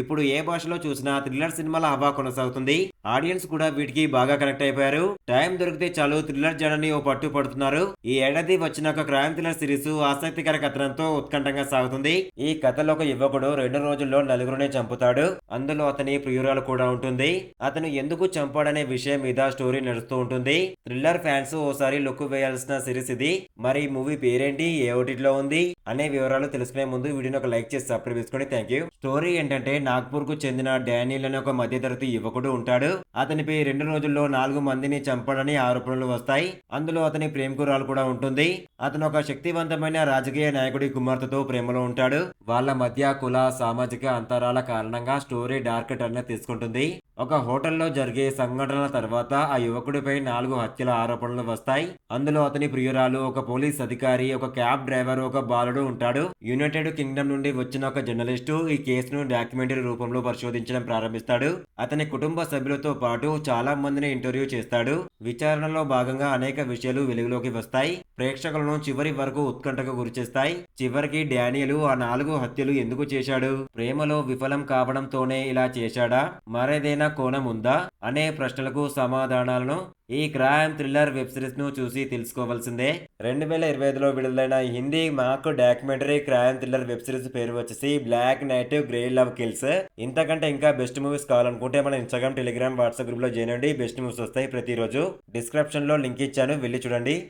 ఇప్పుడు ఏ భాషలో చూసినా థ్రిల్లర్ సినిమాల హవా కొనసాగుతుంది. ఆడియన్స్ కూడా వీటికి బాగా కనెక్ట్ అయిపోయారు. టైం దొరికితే చాలు థ్రిల్లర్ జడని ఓ పట్టు పడుతున్నారు. ఈ ఏడాది వచ్చిన ఒక క్రైమ్ థ్రిల్లర్ సిరీస్ ఆసక్తికర కథనంతో ఉత్కంఠంగా సాగుతుంది. ఈ కథలో ఒక యువకుడు రెండు రోజుల్లో నలుగురునే చంపుతాడు. అందులో అతని ప్రియురాలు కూడా ఉంటుంది. అతను ఎందుకు చంపాడనే విషయం మీద స్టోరీ నడుస్తూ ఉంటుంది. థ్రిల్లర్ ఫ్యాన్స్ ఓసారి లుక్ వేయాల్సిన సిరీస్ ఇది. మరి మూవీ పేరేంటి? ఏ ఓటీటీలో ఉంది? అనే వివరాలు తెలుసుకునే ముందు వీడియోని ఒక లైక్ చేసి సబ్స్క్రైబ్ చేసుకోండి థ్యాంక్ యూ. స్టోరీ ఏంటంటే నాగ్పూర్కు చెందిన డానియల్ అనే ఒక మధ్యతరగతి యువకుడు ఉంటాడు. అతనిపై రెండు రోజుల్లో నాలుగు మందిని చంపడని ఆరోపణలు వస్తాయి. అందులో అతని ప్రేమకురాలు కూడా ఉంటుంది. అతను ఒక శక్తివంతమైన రాజకీయ నాయకుడి కుమార్తెతో ప్రేమలో ఉంటాడు. వాళ్ళ మధ్య కుల సామాజిక అంతరాల కారణంగా స్టోరీ డార్క్ టర్న్ తీసుకుంటుంది. ఒక హోటల్లో జరిగే సంఘటనల తర్వాత ఆ యువకుడిపై నాలుగు హత్యల ఆరోపణలు వస్తాయి. అందులో అతని ప్రియురాలు ఒక పోలీస్ అధికారి ఒక క్యాబ్ డ్రైవర్ ఒక బాలుడు ఉంటాడు. యునైటెడ్ కింగ్డమ్ నుండి వచ్చిన ఒక జర్నలిస్టు ఈ కేసును డాక్యుమెంటరీ రూపంలో పరిశోధించడం ప్రారంభిస్తాడు. అతని కుటుంబ సభ్యులతో పాటు చాలా మందిని ఇంటర్వ్యూ చేస్తాడు. విచారణలో భాగంగా అనేక విషయాలు వెలుగులోకి వస్తాయి. ప్రేక్షకులను చివరి వరకు ఉత్కంఠకు గురిచేస్తాయి చివరికి డానియలు ఆ నాలుగు హత్యలు ఎందుకు చేశాడు? ప్రేమలో విఫలం కావడంతోనే ఇలా చేశాడా? మరేదైనా కోణం ఉందా? అనే ప్రశ్నలకు సమాధానాలను ఈ క్రైమ్ థ్రిల్లర్ వెబ్ సిరీస్ను చూసి తెలుసుకోవాల్సిందే. రెండు వేల ఇరవై ఐదులో విడుదలైన హిందీ మాకు documentary crime thriller web series పేరు వచ్చేసి black night grey love kills. ఇంతకంటే ఇంకా బెస్ట్ మూవీస్ కావాలనుకుంటే మన ఇన్స్టాగ్రామ్ టెలిగ్రామ్ వాట్సాప్ గ్రూప్లో చేయండి బెస్ట్ మూవీస్ వస్తాయి ప్రతిరోజు. డిస్క్రిప్షన్లో లింక్ ఇచ్చాను. వెళ్ళి చూడండి.